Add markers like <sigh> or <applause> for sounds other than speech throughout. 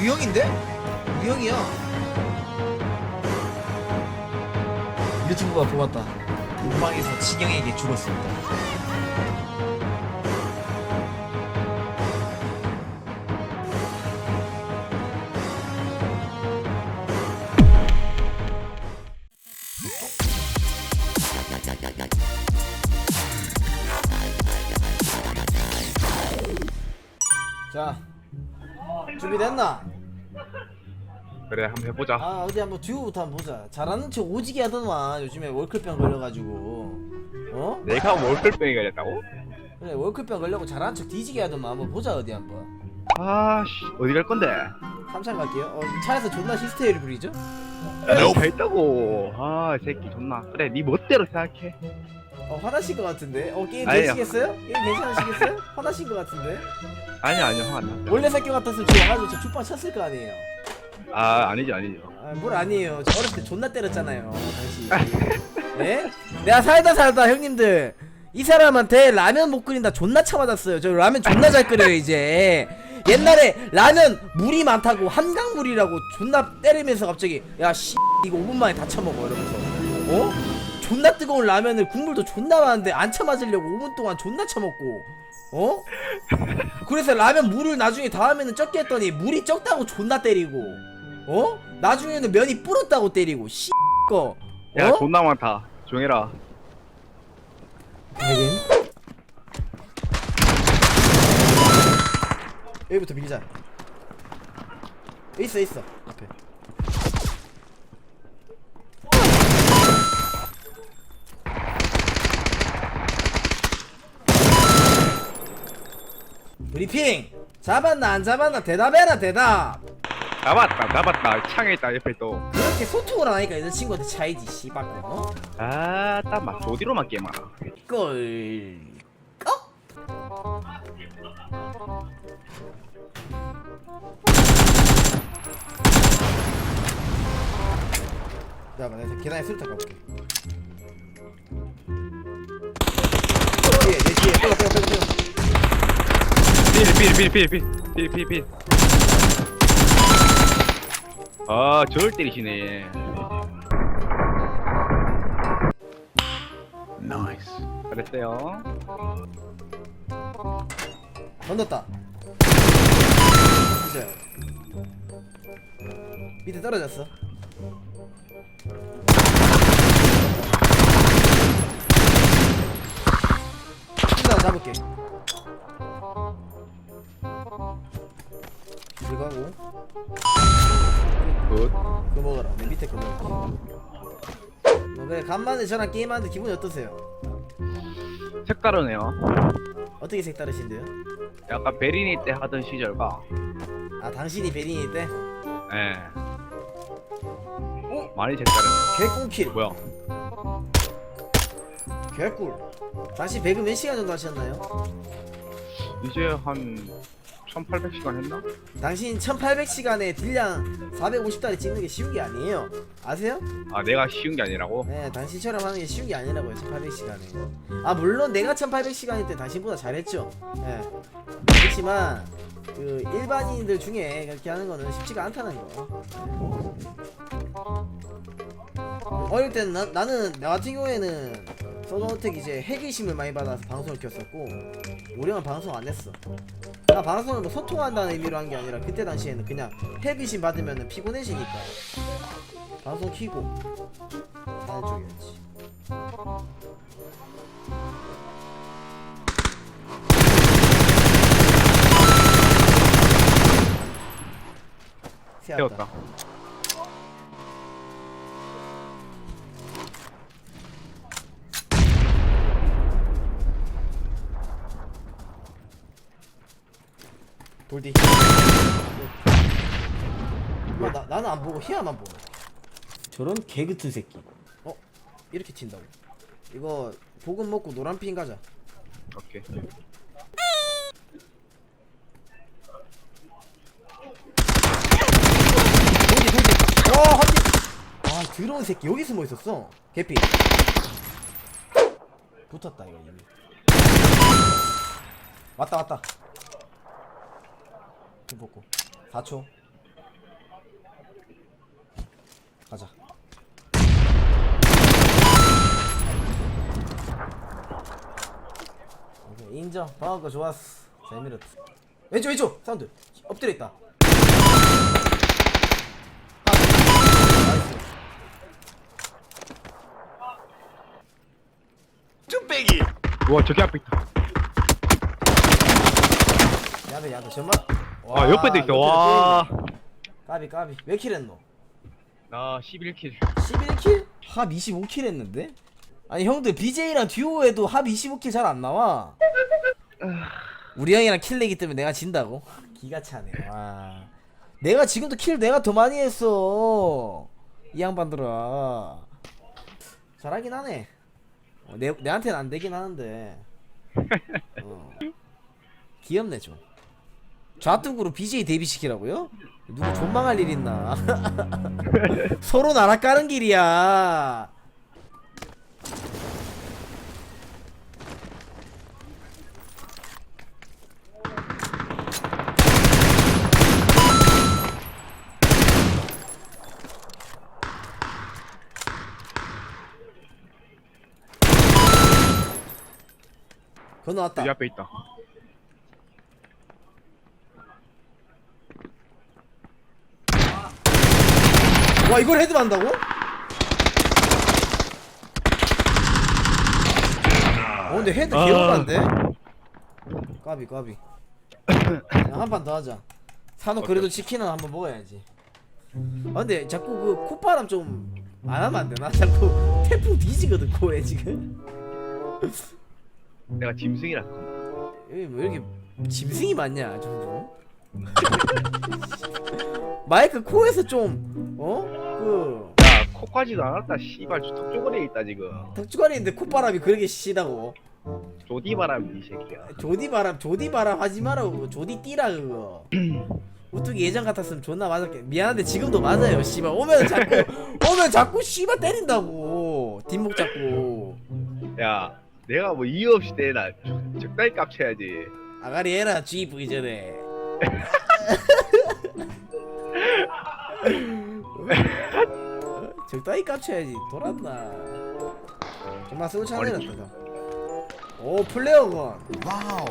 우영인데? 우영이야. 유튜브가 뽑았다. 옥방에서 진영에게 죽었습니다. 자, 준비됐나? 그래 한번 해보자. 아 어디 한번 듀오부터 한번 보자. 잘하는 척 오지게 하더만 요즘에 월클병 걸려가지고. 어? 내가 월클병이 걸렸다고? 그래 월클병 걸려고 잘하는 척 뒤지게 하더만. 한번 보자 어디 한번. 아씨 어디 갈 건데? 삼창 갈게요. 어 차에서 존나 히스테리를 부리죠? 다 있다고. 아이 새끼 존나. 그래 네 멋대로 생각해 어 화나신 것 같은데 어 게임 아니요. 되시겠어요? 게임 괜찮으시겠어요? 화나신 것 같은데 아니 아니요 화안 원래 새끼 같았으면 지금 와가지고 저 죽방 쳤을 거 아니에요 아 아니죠 아니죠 아, 뭘 아니에요 저 어렸을 때 존나 때렸잖아요 당시 네? 내가 살다 살다 형님들 이 사람한테 라면 못 끓인다 존나 참아놨어요 저 라면 존나 잘 끓여요 이제 옛날에 라면 물이 많다고 한강 물이라고 존나 때리면서 갑자기 야 씨 이거 5분 만에 다 처먹어 이러면서 어? 존나 뜨거운 라면을 국물도 존나 많은데 안 참아주려고 5분 동안 존나 처먹고 어? 그래서 라면 물을 나중에 다음에는 적게 했더니 물이 적다고 존나 때리고 어? 나중에는 면이 불었다고 때리고 씨 거. 야 어? 존나 많다 조용해라 하긴. 여기부터 밀자. 있어 있어 앞에. 브리핑 잡았나 안 잡았나 대답해라 대답. 잡았다 잡았다 창에 있다 옆에 그렇게 소통을 안 하니까 여자친구한테 차이지 씨발 어? 또아딱막 조디로만 게임하나 걸. 어? 잠깐만 내가 계단에 수류탄 가볼게 필필필필필필필필 아 저를 때리시네. 나이스. 잘했어요. 건넜다. 진짜 밑에 떨어졌어 굿 그거 먹어라 내 밑에 거 먹을게 뭐 그래 간만에 저랑 게임하는데 기분이 어떠세요? 색다르네요 어떻게 색다르신데요? 약간 베리니 때 하던 시절과 아 당신이 베린이 때? 예 어? 많이 색다르네요 개꿀킬 뭐야 개꿀 당신 배그 몇 시간 정도 하셨나요? 이제 한 1800시간 했나? 당신 1800시간에 딜량 450달에 찍는 게 쉬운 게 아니에요 아세요? 아 내가 쉬운 게 아니라고? 네 당신처럼 하는 게 쉬운 게 아니라고요 1800시간에 아 물론 내가 1800시간일 때 당신보다 잘했죠 예 그렇지만 그 일반인들 중에 그렇게 하는 거는 쉽지가 않다는 거 예. 어릴 때는 나, 나는 나 같은 경우에는 서든어택 이제 해기심을 많이 받아서 방송을 켰었고 우리는 방송 안 했어. 나 방송을 뭐 소통한다는 의미로 한 게 아니라 그때 당시에는 그냥 해기심 받으면 피곤해지니까 방송 키고 하는 쪽이었지. 세웠다 돌디. 어, 나, 나는 안 보고 희야만 보네. 저런 개그튼 새끼. 어? 이렇게 튄다고? 이거 복음 먹고 노란 핀 가자. 오케이. 돌디 돌디. 와 헛디 아 더러운 새끼. 여기 숨어 있었어? 개피. 붙었다 이거 이미. 왔다 왔다 좀 벗고 4초 가자. 오케이, 인정. 거 좋았어. 재미롭다. 왼쪽 왼쪽 사운드 엎드려 있다. 와 저기 앞에 있다 야배 야배 정말. 아 옆에도 있어 와나 까비 까비. 몇 킬 했노? 11킬. 11킬? 합 25킬 했는데? 아니 형들 BJ랑 듀오에도 합 25킬 잘 안 나와. 우리 형이랑 킬 내기 때문에 내가 진다고? <laughs> 기가 차네. 와. 내가 지금도 킬 내가 더 많이 했어. 이 양반들아. 잘하긴 하네. 어, 내, 내한테는 안 되긴 하는데. <laughs> 어. 귀엽네 좀 좌뚝으로 BJ 데뷔시키라고요? 누구 존망할 일 있나 <laughs> 서로 나라 까는 길이야. 건너왔다. 여기 앞에 있다 와 이걸 헤드 만다고? 어 근데 헤드 아. 개운한데? 까비 까비 한 판 더 하자 산호 그래도 치킨은 한번 먹어야지 아 근데 자꾸 그 콧바람 좀 안 하면 안 되나? <laughs> 자꾸 태풍 뒤지거든 코에 지금 내가 짐승이라 여기 왜 이렇게 짐승이 많냐 좀 <laughs> 마이크 코에서 좀 어? 그 야 코까지도 않았다 씨발. 턱 쪼그려 있다 지금. 있는데 콧바람이 그렇게 시다고. 조디 바람이 이 새끼야. 조디 바람 조디 바람 하지 마라 그거. 조디 띠라 그거. <clears throat> 우뚝이 예전 같았으면 존나 맞았게 미안한데 지금도 맞아요 씨발. 오면 자꾸 오면 자꾸 씨발 때린다고. 뒷목 잡고. 야 내가 뭐 이유 없이 때나 적당히 깝쳐야지. 아가리 해라 G 보기 전에 <laughs> 적당히 깝쳐야지. 돌았나. 정말 쓰고 차내렸다 오 플레어건. 와우.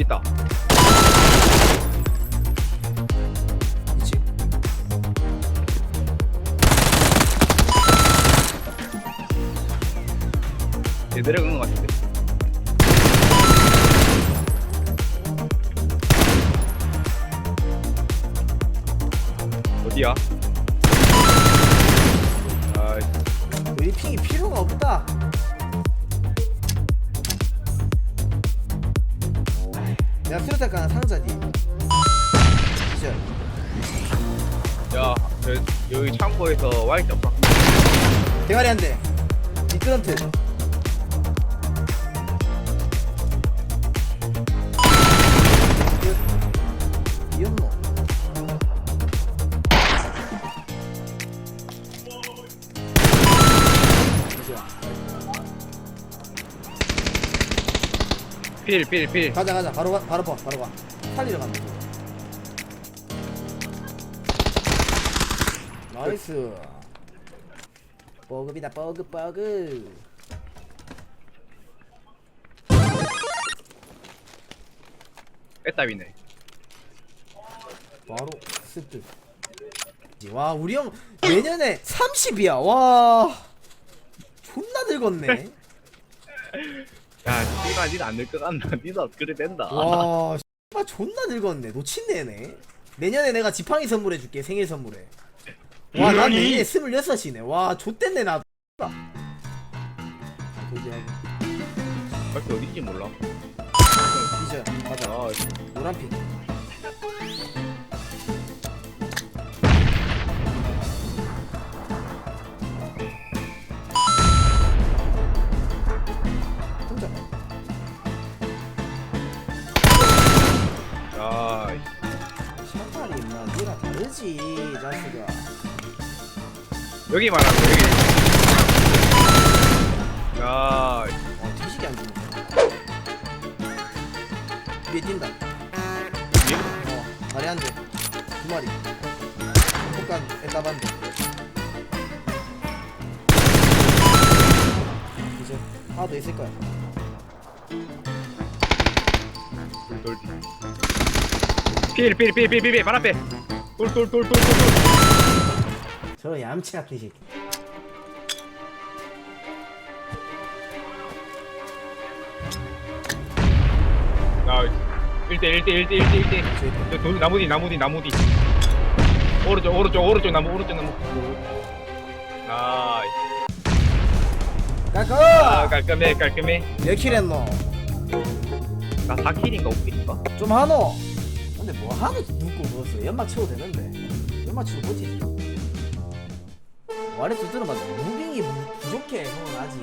있다 얘 내려간 것 같은데 어디야? 아 브리핑이 필요가 없다. 내가 수류탄 상자지. 기절. 야, 저, 여기 창고에서 와이트 없어. 대가리 한 대. 미끄럼틀. 필, 필, 필. 가자 가자. 바로 가 바로 봐 바로 가 살리러 간다 나이스. 뻐급이다 뻐급 뻐급. 애답이네. 바로 스트 와 우리 형 내년에 30이야. 와. 존나 늙었네 <laughs> 야, 씨가 니는 안될 것 같나? <laughs> 니도 그래 된다. 와 씨발 존나 늙었네. 놓친내네. 내년에 내가 지팡이 선물해 줄게 생일 선물에 와 난 내년에 26이네. 와 좆됐네 나. 도지하고 밖에 어딘지 몰라. 가자 아, 노란핑 여기 말하고 여기. 야, 와 채식이 어, 안 죽네. 위에 뛴다. 어 다리 한대두 마리. 폭간 에따 반대. 이제 하나 더 있을 거야. 돌. 필, 필, 필, 필, 필, 필, 바람 빼 돌 돌 돌 돌 돌. 저 얌체 같은 새끼. 아 1대 1대 1대 1대 1대. 저기 있다. 저 돌, 나무 뒤 나무 뒤 나무 뒤 오른쪽 오른쪽 오른쪽 나무 오른쪽 나무. 나이스. 아 까까 깔끔해 깔끔해. 몇킬 했노? 나 4킬인가 5킬인가? 좀 하노? 근데 뭐 하노? 눕고 누웠어 연막 채워도 되는데. 연막 치고 뭐지 두드려 맞아 무빙이 부- 부족해 형은 아직